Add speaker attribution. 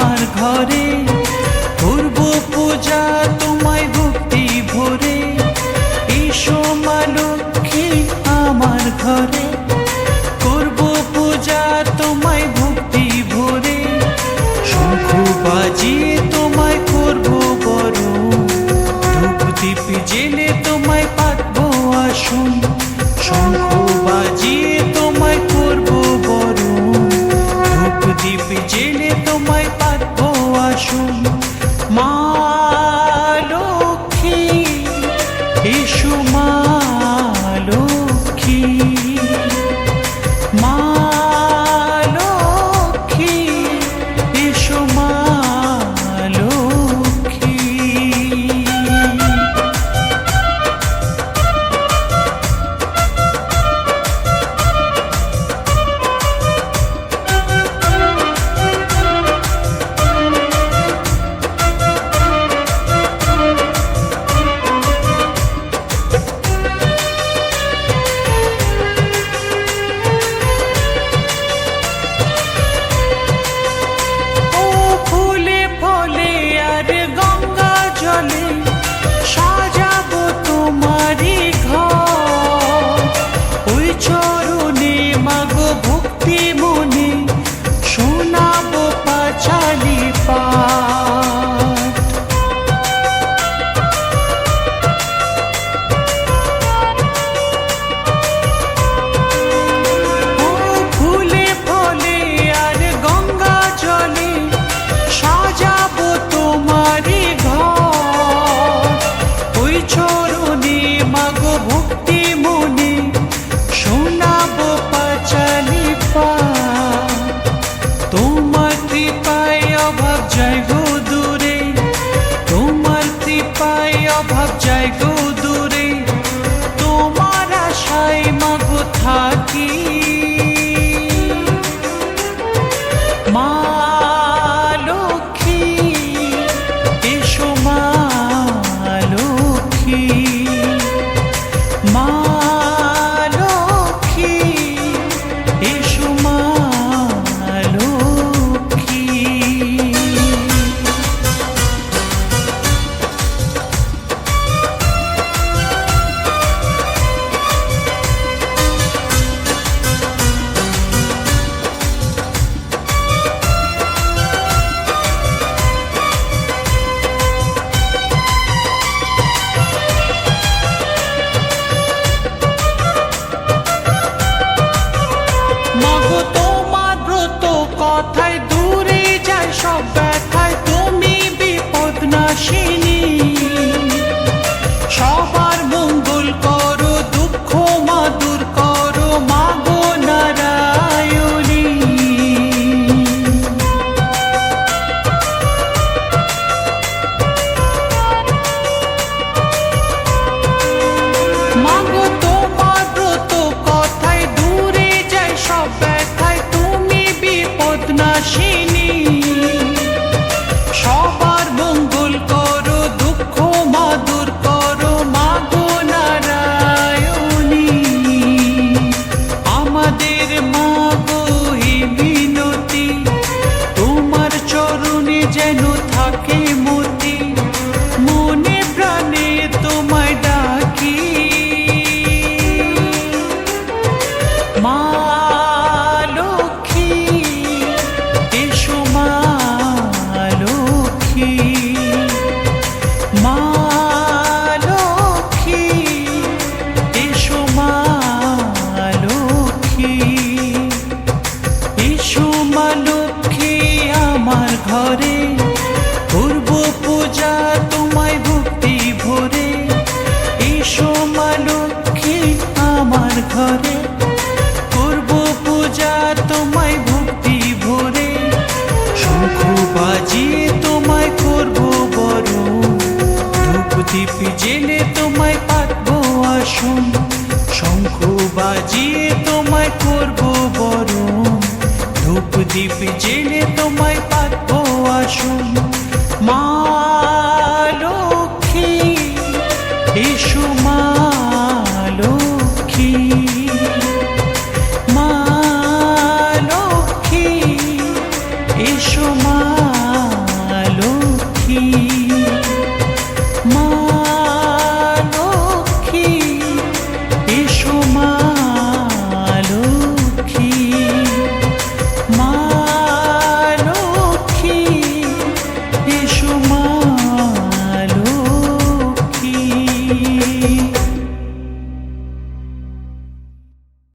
Speaker 1: আমার ঘরে করব পূজা যায় গো came আসন শঙ্খ বাজিয়ে তোমায় করব বরণ। ধূপ দ্বীপ তোমায়